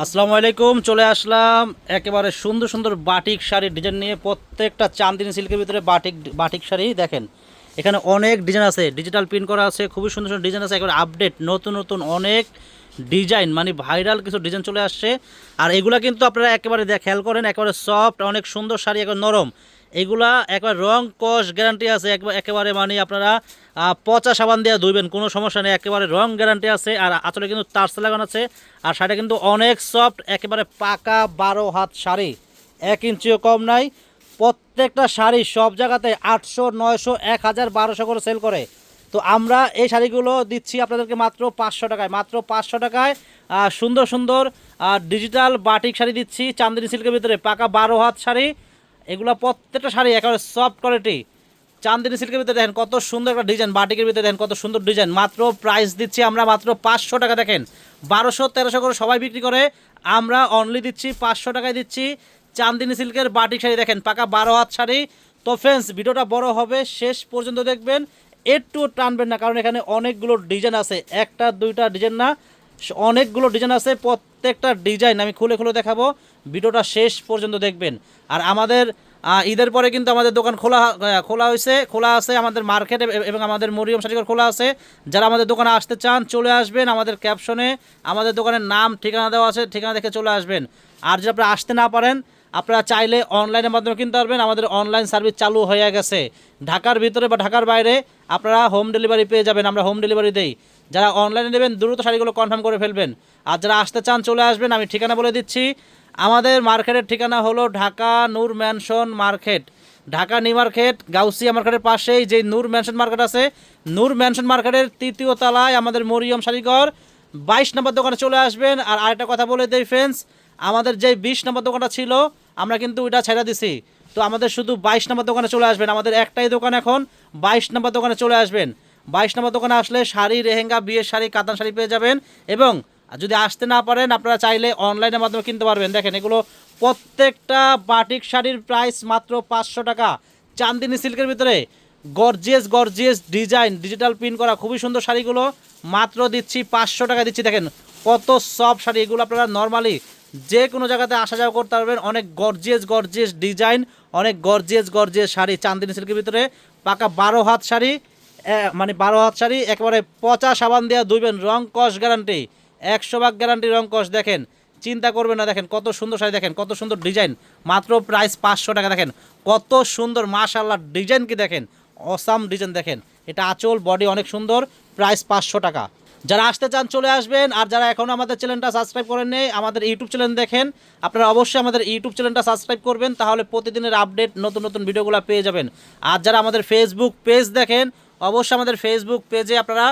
আসসালামু আলাইকুম, চলে আসলাম একেবারে সুন্দর সুন্দর বাটিক শাড়ির ডিজাইন নিয়ে প্রত্যেকটা চান্দিনী সিল্কের ভিতরে বাটিক বাটিক শাড়ি দেখেন। এখানে অনেক ডিজাইন আছে। ডিজিটাল প্রিন্ট করা আছে, খুবই সুন্দর সুন্দর ডিজাইন আছে। একেবারে আপডেট নতুন নতুন অনেক ডিজাইন মানে ভাইরাল কিছু ডিজাইন চলে আসছে। আর এগুলা কিন্তু আপনারা একেবারে খেয়াল করেন, একেবারে সফট অনেক সুন্দর শাড়ি, একবার নরম। এগুলা একবার রং, কস গ্যারান্টি আছে। একবার একেবারে মানে আপনারা পচা সাবান দিয়ে ধুইবেন, কোনো সমস্যা নেই। একেবারে রং গ্যারান্টি আছে। আর আসলে কিন্তু টার্স লাগানো আছে। আর শাড়িটা কিন্তু অনেক সফট একেবারে পাকা বারো হাত শাড়ি। এক ইঞ্চিও কম নাই। প্রত্যেকটা শাড়ি সব জায়গাতে আটশো, নয়শো, এক হাজার, বারোশো করে সেল করে। তো আমরা এই শাড়িগুলো দিচ্ছি আপনাদেরকে মাত্র পাঁচশো টাকায়, মাত্র পাঁচশো টাকায় সুন্দর সুন্দর ডিজিটাল বাটিক শাড়ি দিচ্ছি, চান্দিনী সিল্কের ভিতরে পাকা বারো হাত শাড়ি। এগুলো প্রত্যেকটা শাড়ি একেবারে সফট কোয়ালিটি চান্দিনী সিল্কের ভিতরে দেখেন কত সুন্দর একটা ডিজাইন বাটিকের ভিতরে দেখেন কত সুন্দর ডিজাইন মাত্র প্রাইস দিচ্ছি আমরা মাত্র পাঁচশো টাকা, দেখেন। বারোশো, তেরোশো করে সবাই বিক্রি করে। আমরা অনলি দিচ্ছি পাঁচশো টাকায় দিচ্ছি। চান্দিনী সিল্কের বাটিক শাড়ি দেখেন, পাকা বারো হাত শাড়ি। তো ফ্রেন্ডস ভিডিওটা বড় হবে, শেষ পর্যন্ত দেখবেন। একটু টানবেন না, কারণ এখানে অনেকগুলো ডিজাইন আছে। একটা, দুইটা ডিজাইন না, অনেকগুলো ডিজাইন আছে, প্রত্যেকটা ডিজাইন আমি খুলে খুলে দেখাবো। ভিডিওটা শেষ পর্যন্ত দেখবেন। আর আমাদের ঈদের পরে কিন্তু আমাদের দোকান খোলা খোলা হয়েছে, খোলা আছে আমাদের মার্কেট এবং আমাদের মরিয়ম শাড়িঘর খোলা আছে। যারা আমাদের দোকানে আসতে চান, চলে আসবেন আমাদের ক্যাপশনে আমাদের দোকানের নাম, ঠিকানা দেওয়া আছে, ঠিকানা দেখে চলে আসবেন। আর যদি আপনি আসতে না পারেন আপনারা চাইলে অনলাইনের মাধ্যমে কিনতে পারবেন। আমাদের অনলাইন সার্ভিস চালু হয়ে গেছে। ঢাকার ভিতরে বা ঢাকার বাইরে আপনারা হোম ডেলিভারি পেয়ে যাবেন, আমরা হোম ডেলিভারি দেই। যারা অনলাইনে নেবেন, দ্রুত শাড়িগুলো কনফার্ম করে ফেলবেন। আর যারা আসতে চান, চলে আসবেন, আমি ঠিকানা বলে দিচ্ছি। আমাদের মার্কেটের ঠিকানা হলো Dhaka Noor mansion market Dhaka new market Gausia মার্কেটের পাশেই যে নূর ম্যানশন মার্কেট আছে, নূর ম্যানশন মার্কেটের তৃতীয় তলায় আমাদের মরিয়ম শাড়িঘর। বাইশ নম্বর দোকানে চলে আসবেন। আর আরেকটা কথা বলে দেই ফ্রেন্ডস আমাদের যে বিশ নম্বর দোকানটা ছিল আমরা কিন্তু ওইটা ছেড়ে দিছি। তো আমাদের শুধু বাইশ নম্বর দোকানে চলে আসবেন। আমাদের একটাই দোকান এখন, বাইশ নম্বর দোকানে চলে আসবেন। বাইশ নম্বর দোকানে আসলে শাড়ি রেহেঙ্গা বিয়ের শাড়ি, কাতান শাড়ি পেয়ে যাবেন এবং যদি আসতে না পারেন, আপনারা চাইলে অনলাইনের মাধ্যমে কিনতে পারবেন। দেখেন, এগুলো প্রত্যেকটা বাটিক শাড়ির প্রাইস মাত্র পাঁচশো টাকা। চান্দিনী সিল্কের ভিতরে gorgeous gorgeous design digital print করা খুবই সুন্দর শাড়িগুলো। মাত্র দিচ্ছি পাঁচশো টাকা দিচ্ছি। দেখেন, কত সব শাড়ি। এগুলো আপনারা নর্মালি যে কোনো জায়গাতে আসা যাওয়া করতে পারবেন। অনেক গর্জিয়াস গর্জিয়াস ডিজাইন অনেক গর্জিয়াস গর্জিয়াস শাড়ি। চান্দিনী সিল্কের ভিতরে পাকা বারো হাত শাড়ি মানে বারো হাত শাড়ি, একেবারে পচা সাবান দেওয়া দুইবেন রং কস গ্যারান্টি একশো ভাগ গ্যারান্টি রং কস, দেখেন। চিন্তা করবেন না, দেখেন কত সুন্দর শাড়ি, দেখেন কত সুন্দর ডিজাইন মাত্র প্রাইস পাঁচশো টাকা, দেখেন। কত সুন্দর মাশাল্লাহ ডিজাইন কি, দেখেন। অসাম ডিজাইন দেখেন। এটা আঁচল বডি অনেক সুন্দর প্রাইস পাঁচশো টাকা। যারা আসতে চান চলে আসবেন, আর যারা এখনও আমাদের চ্যানেলটা সাবস্ক্রাইব করেন নেই আমাদের ইউটিউব চ্যানেল দেখেন। আপনারা অবশ্যই আমাদের ইউটিউব চ্যানেলটা সাবস্ক্রাইব করবেন, তাহলে প্রতিদিনের আপডেট, নতুন নতুন ভিডিওগুলো পেয়ে যাবেন। আর যারা আমাদের ফেসবুক পেজ দেখেন, অবশ্যই আমাদের ফেসবুক পেজে আপনারা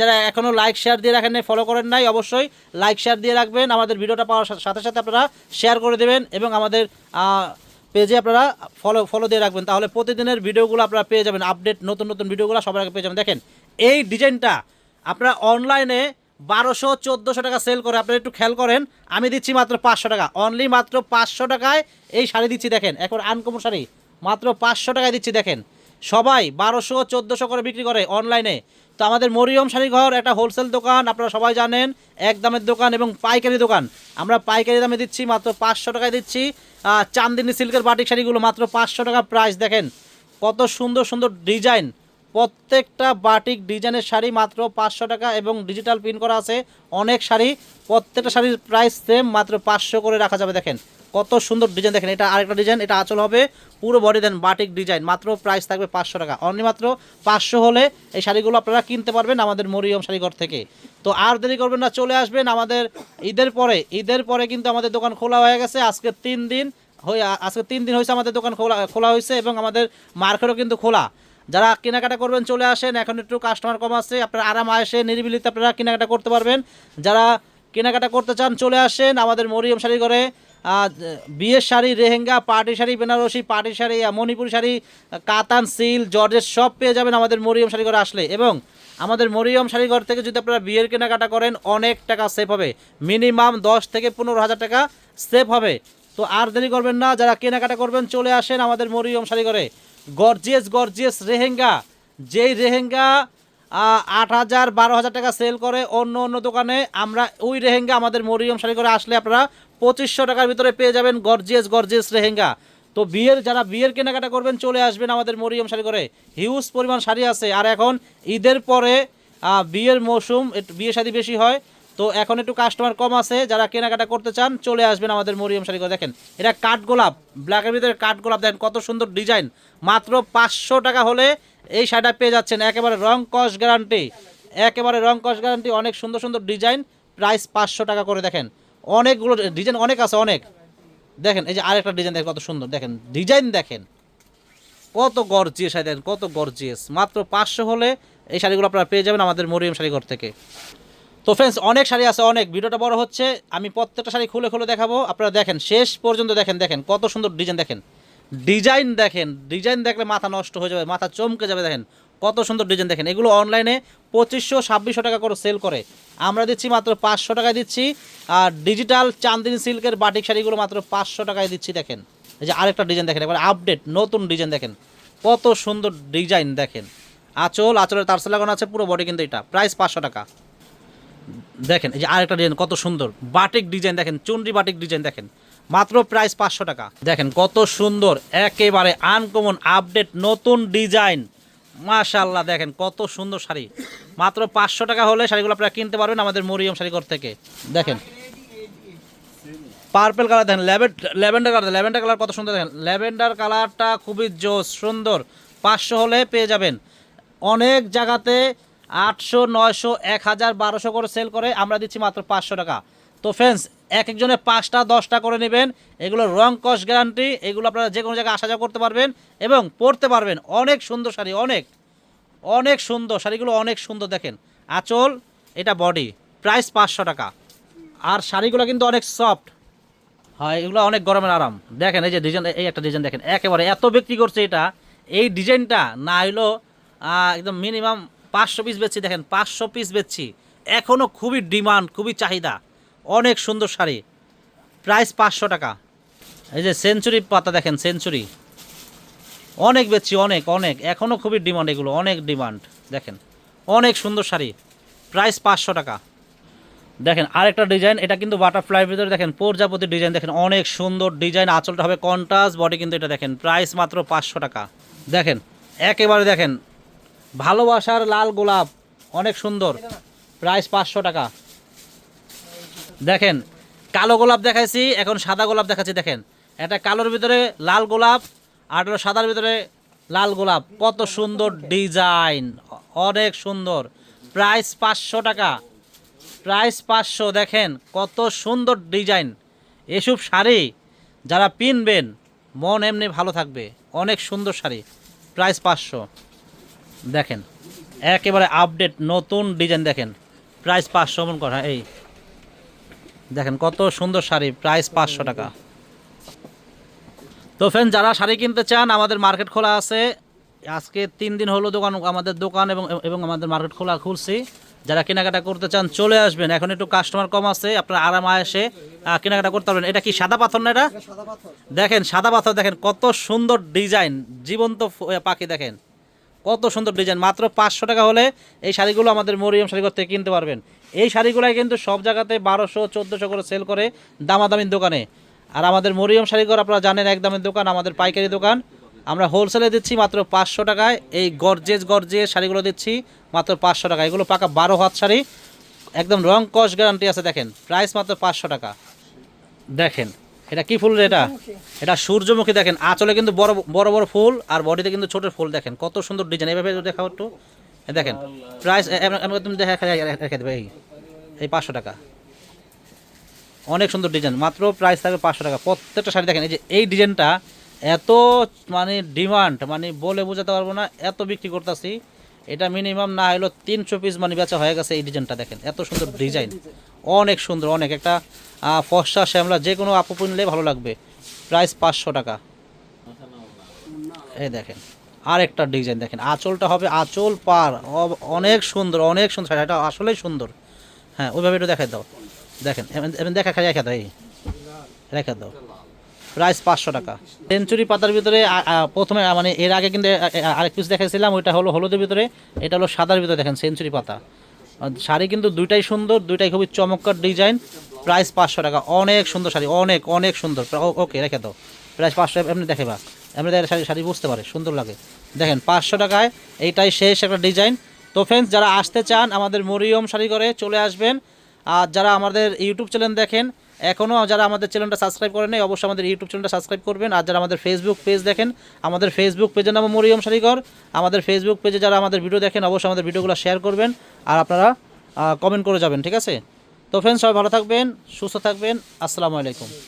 যারা এখনও লাইক শেয়ার দিয়ে রাখেন নাই ফলো করেন নাই, অবশ্যই লাইক শেয়ার দিয়ে রাখবেন। আমাদের ভিডিওটা পাওয়ার সাথে সাথে আপনারা শেয়ার করে দেবেন এবং আমাদের পেজে আপনারা ফলো ফলো দিয়ে রাখবেন। তাহলে প্রতিদিনের ভিডিওগুলো আপনারা পেয়ে যাবেন আপডেট নতুন নতুন ভিডিওগুলো সবার আগে পেয়ে যাবেন। দেখেন, এই ডিজাইনটা আপনারা অনলাইনে বারোশো, চোদ্দোশো টাকা সেল করে আপনারা একটু খেয়াল করেন, আমি দিচ্ছি মাত্র পাঁচশো টাকা। অনলি মাত্র পাঁচশো টাকায় এই শাড়ি দিচ্ছি দেখেন, এখন আনকমন শাড়ি, মাত্র পাঁচশো টাকায় দিচ্ছি দেখেন। সবাই বারোশো, চোদ্দোশো করে বিক্রি করে অনলাইনে তো আমাদের মরিয়ম শাড়ি ঘর একটা হোলসেল দোকান, আপনারা সবাই জানেন, এক দামের দোকান এবং পাইকারি দোকান। আমরা পাইকারি দামে দিচ্ছি মাত্র পাঁচশো টাকায় দিচ্ছি চান্দিনী সিল্কের বাটিক শাড়িগুলো মাত্র পাঁচশো টাকা প্রাইস দেখেন। কত সুন্দর সুন্দর ডিজাইন প্রত্যেকটা বাটিক ডিজাইনের শাড়ি মাত্র পাঁচশো টাকা এবং ডিজিটাল প্রিন্ট করা আছে অনেক শাড়ি। প্রত্যেকটা শাড়ির প্রাইস সেম মাত্র পাঁচশো করে রাখা যাবে, দেখেন। কত সুন্দর ডিজাইন দেখেন, এটা আরেকটা ডিজাইন এটা আঁচল হবে পুরো বডি দেন বাটিক ডিজাইন মাত্র প্রাইস থাকবে পাঁচশো টাকা। অনলি মাত্র পাঁচশো হলে এই শাড়িগুলো আপনারা কিনতে পারবেন আমাদের মরিয়ম শাড়িঘর থেকে। তো আর দেরি করবেন না, চলে আসবেন আমাদের ঈদের পরে। ঈদের পরে কিন্তু আমাদের দোকান খোলা হয়ে গেছে, আজকে তিন দিন হয়ে, আজকে তিন দিন হয়েছে আমাদের দোকান খোলা খোলা হয়েছে এবং আমাদের মার্কেটও কিন্তু খোলা। যারা কেনাকাটা করবেন চলে আসেন। এখন একটু কাস্টমার কম আছে, আপনারা আরাম আসে নিরিবিলিতে আপনারা কেনাকাটা করতে পারবেন। যারা কেনাকাটা করতে চান চলে আসেন আমাদের মরিয়ম শাড়ি ঘরে। বিয়ের শাড়ি, রেহেঙ্গা, পার্টি শাড়ি, বেনারসি, পার্টি শাড়ি মণিপুরি শাড়ি, কাতান, সিল জর্জের সব পেয়ে যাবেন আমাদের মরিয়ম শাড়ি ঘরে আসলে। এবং আমাদের মরিয়ম শাড়িঘর থেকে যদি আপনারা বিয়ের কেনাকাটা করেন, অনেক টাকা সেভ হবে। মিনিমাম দশ থেকে পনেরো হাজার টাকা সেভ হবে। তো আর দেরি করবেন না, যারা কেনাকাটা করবেন চলে আসেন আমাদের মরিয়ম শাড়িঘরে গর্জিয়াস গর্জিয়াস রেহেঙ্গা। যেই রেহেঙ্গা আট হাজার বারো হাজার টাকা সেল করে অন্য অন্য দোকানে, আমরা ওই রেহেঙ্গা আমাদের মরিয়ম শাড়ি করে আসলে আপনারা পঁচিশশো টাকার ভিতরে পেয়ে যাবেন গর্জিয়াস গর্জিয়াস রেহেঙ্গা। তো বিয়ের, যারা বিয়ের কেনাকাটা করবেন, চলে আসবেন আমাদের মরিয়ম শাড়ি করে। হিউজ পরিমাণ শাড়ি আছে। আর এখন ঈদের পরে বিয়ের মৌসুম বিয়ে শাড়ি বেশি হয়। তো এখন একটু কাস্টমার কম আছে, যারা কেনাকাটা করতে চান, চলে আসবেন আমাদের মরিয়ম শাড়ি দেখেন, এটা কাঠ গোলাপ ব্ল্যাকের ভিতরে কাঠ গোলাপ, দেখেন কত সুন্দর ডিজাইন মাত্র পাঁচশো টাকা হলে এই শাড়িটা পেয়ে যাচ্ছেন, একেবারে রং কস গ্যারান্টি একেবারে রং কস গ্যারান্টি অনেক সুন্দর সুন্দর ডিজাইন প্রাইস পাঁচশো টাকা করে দেখেন। অনেকগুলো ডিজাইন অনেক আছে, অনেক। দেখেন, এই যে আরেকটা ডিজাইন দেখেন কত সুন্দর। দেখেন ডিজাইন দেখেন। কত গর্জিয়াস শাড়ি, দেখেন কত গর্জিয়াস মাত্র পাঁচশো হলে এই শাড়িগুলো আপনারা পেয়ে যাবেন আমাদের মরিয়ম শাড়িঘর থেকে। তো ফ্রেন্ডস অনেক শাড়ি আছে, অনেক। ভিডিওটা বড় হচ্ছে, আমি প্রত্যেকটা শাড়ি খুলে খুলে দেখাবো। আপনারা দেখেন, শেষ পর্যন্ত দেখেন দেখেন, কত সুন্দর ডিজাইন দেখেন। ডিজাইন দেখেন ডিজাইন দেখলে মাথা নষ্ট হয়ে যাবে, মাথা চমকে যাবে, দেখেন। কত সুন্দর ডিজাইন দেখেন। এগুলো অনলাইনে পঁচিশশো, ছাব্বিশশো টাকা করে সেল করে। আমরা দিচ্ছি মাত্র পাঁচশো টাকায় দিচ্ছি। আর ডিজিটাল চান্দিনী সিল্কের বাটিক শাড়িগুলো মাত্র পাঁচশো টাকায় দিচ্ছি, দেখেন। এই যে আরেকটা ডিজাইন দেখেন এবার আপডেট নতুন ডিজাইন দেখেন। কত সুন্দর ডিজাইন দেখেন। আঁচল, আঁচলের তারসে লাগানো আছে, পুরো বডি কিন্তু এটা। প্রাইস পাঁচশো টাকা। দেখেন, এই যে আরেকটা ডিজাইন কত সুন্দর। বাটিক ডিজাইন দেখেন, চুনরি বাটিক ডিজাইন দেখেন। মাত্র প্রাইস পাঁচশো টাকা। দেখেন, কত সুন্দর, একেবারে আনকমন আপডেট নতুন ডিজাইন মাশাল্লাহ দেখেন, কত সুন্দর শাড়ি। মাত্র পাঁচশো টাকা হলে শাড়িগুলো আপনারা কিনতে পারবেন আমাদের মরিয়ম শাড়িঘর থেকে। দেখেন পার্পেল কালার দেখেন ল্যাভেন্ডার কালার ল্যাভেন্ডার কালার কত সুন্দর, দেখেন। ল্যাভেন্ডার কালারটা খুবই জোস, সুন্দর। পাঁচশো হলে পেয়ে যাবেন। অনেক জায়গাতে আটশো, নয়শো, এক হাজার, বারোশো করে সেল করে, আমরা দিচ্ছি মাত্র পাঁচশো টাকা। তো ফ্রেন্ডস এক একজনে পাঁচটা, দশটা করে নেবেন। এগুলো রং কস গ্যারান্টি এগুলো আপনারা যে কোনো জায়গায় আসা যাওয়া করতে পারবেন এবং পরতে পারবেন। অনেক সুন্দর শাড়ি, অনেক অনেক সুন্দর, শাড়িগুলো অনেক সুন্দর দেখেন। আঁচল, এটা বডি প্রাইস পাঁচশো টাকা। আর শাড়িগুলো কিন্তু অনেক সফট হয়, এগুলো অনেক গরমের আরাম। দেখেন, এই যে ডিজাইন এই একটা ডিজাইন দেখেন। একেবারে এত বিক্রি করছে এটা। এই ডিজাইনটা না হইল একদম মিনিমাম পাঁচশো পিস বেচছি, দেখেন, পাঁচশো পিস বেচছি। এখনও খুবই ডিমান্ড খুবই চাহিদা। অনেক সুন্দর শাড়ি। প্রাইস পাঁচশো টাকা। এই যে সেঞ্চুরি পাতা, দেখেন সেঞ্চুরি অনেক বেচছি, অনেক অনেক। এখনও খুবই ডিমান্ড এগুলো, অনেক ডিমান্ড দেখেন। অনেক সুন্দর শাড়ি। প্রাইস পাঁচশো টাকা। দেখেন, আরেকটা ডিজাইন এটা কিন্তু বাটারফ্লাইয়ের ভিতরে, দেখেন প্রজাপতির ডিজাইন দেখেন, অনেক সুন্দর ডিজাইন আঁচলটা হবে কন্টাস বডি কিন্তু এটা, দেখেন প্রাইস মাত্র পাঁচশো টাকা। দেখেন, একেবারে দেখেন ভালোবাসার লাল গোলাপ, অনেক সুন্দর। প্রাইস পাঁচশো টাকা। দেখেন, কালো গোলাপ দেখাইছি, এখন সাদা গোলাপ দেখাচ্ছি, দেখেন। এটা কালোর ভিতরে লাল গোলাপ, আর সাদার ভিতরে লাল গোলাপ। কত সুন্দর ডিজাইন, অনেক সুন্দর। প্রাইস পাঁচশো টাকা। প্রাইস পাঁচশো, দেখেন, কত সুন্দর ডিজাইন। এসব শাড়ি যারা পিনবেন, মন এমনি ভালো থাকবে। অনেক সুন্দর শাড়ি। প্রাইস পাঁচশো। দেখেন একেবারে আপডেট নতুন ডিজাইন দেখেন। প্রাইস পাঁচশো মন করা এই। দেখেন কত সুন্দর শাড়ি প্রাইস পাঁচশো টাকা। তো ফ্রেন্ড যারা শাড়ি কিনতে চান আমাদের মার্কেট খোলা আছে। আজকে তিন দিন হলো দোকান আমাদের দোকান এবং এবং আমাদের মার্কেট খোলা খুলছি। যারা কেনাকাটা করতে চান চলে আসবেন। এখন একটু কাস্টমার কম আছে আপনারা আরাম এসে কেনাকাটা করতে পারবেন। এটা কি সাদা পাথর না এটা? দেখেন সাদা পাথর দেখেন কত সুন্দর ডিজাইন জীবন্ত পাখি দেখেন। কত সুন্দর ডিজাইন। মাত্র পাঁচশো টাকা হলে এই শাড়িগুলো আমাদের মরিয়ম শাড়িঘর থেকে কিনতে পারবেন। এই শাড়িগুলাই কিন্তু সব জায়গাতে বারোশো, চোদ্দোশো করে সেল করে দামাদামির দোকানে। আর আমাদের মরিয়ম শাড়িঘর আপনারা জানেন, এক দামের দোকান, আমাদের পাইকারি দোকান। আমরা হোলসেলে দিচ্ছি মাত্র পাঁচশো টাকায়। এই গর্জেস গর্জেস শাড়িগুলো দিচ্ছি মাত্র পাঁচশো টাকা এগুলো পাকা বারো হাত শাড়ি। একদম রং কস গ্যারান্টি আছে, দেখেন। প্রাইস মাত্র পাঁচশো টাকা। দেখেন। এটা কি ফুল রে এটা? এটা সূর্যমুখী দেখেন। আঁচলে কিন্তু বড় বড় বড় ফুল আর বডিতে কিন্তু ছোট ফুল দেখেন। কত সুন্দর ডিজাইন এভাবে দেখাও একটু। দেখেন প্রাইস তুমি দেখা রেখে দেবে এই এই পাঁচশো টাকা। অনেক সুন্দর ডিজাইন মাত্র প্রাইস থাকবে পাঁচশো টাকা। প্রত্যেকটা শাড়ি দেখেন এই যে এই ডিজাইনটা এত মানে ডিমান্ড মানে বলে বোঝাতে পারব না এত বিক্রি করতেছি। এটা মিনিমাম না হলো তিনশো পিস মানে বেচা হয়ে গেছে এই ডিজাইনটা দেখেন। এত সুন্দর ডিজাইন অনেক সুন্দর, অনেক। একটা ফর্সা শ্যামলা যে কোনো আপু নিলে ভালো লাগবে। প্রাইস পাঁচশো টাকা। এই দেখেন আর একটা ডিজাইন দেখেন। আঁচলটা হবে আঁচল পার। অনেক সুন্দর অনেক সুন্দর। এটা আসলেই সুন্দর। হ্যাঁ ওইভাবে একটু দেখাই দাও। দেখেন দেখা খাই, রেখে দাও, এই। রেখে দাও। প্রাইস পাঁচশো টাকা। সেঞ্চুরি পাতার ভিতরে প্রথমে মানে এর আগে কিন্তু আরেক পিস দেখাইছিলাম, ওইটা হলো হলুদের ভিতরে, এটা হলো সাদার ভিতরে দেখেন, সেঞ্চুরি পাতা। শাড়ি কিন্তু দুইটাই সুন্দর, দুইটাই খুবই চমৎকার ডিজাইন, প্রাইস পাঁচশো টাকা, অনেক সুন্দর শাড়ি, অনেক অনেক সুন্দর ওকে, রেখে দাও, প্রাইস পাঁচশো, এমনি দেখে বা এমনি দেখে শাড়ি শাড়ি বুঝতে পারে, সুন্দর লাগে। দেখেন, পাঁচশো টাকায়, এইটাই শেষ একটা ডিজাইন। তো ফ্রেন্ডস যারা আসতে চান, আমাদের মরিয়ম শাড়ি করে চলে আসবেন, আর যারা আমাদের ইউটিউব চ্যানেল দেখেন এখনও যারা আমাদের চ্যানেলটা সাবস্ক্রাইব করেন নাই, অবশ্যই আমাদের ইউটিউব চ্যানেলটা সাবস্ক্রাইব করবেন। আর যারা আমাদের ফেসবুক পেজ দেখেন, আমাদের ফেসবুক পেজের নাম মরিয়ম শাড়িঘর আমাদের ফেসবুক পেজে যারা আমাদের ভিডিও দেখেন, অবশ্যই আমাদের ভিডিওগুলো শেয়ার করবেন আর আপনারা কমেন্ট করে যাবেন, ঠিক আছে? তো ফ্রেন্ডস সবাই ভালো থাকবেন, সুস্থ থাকবেন। আসসালামু আলাইকুম।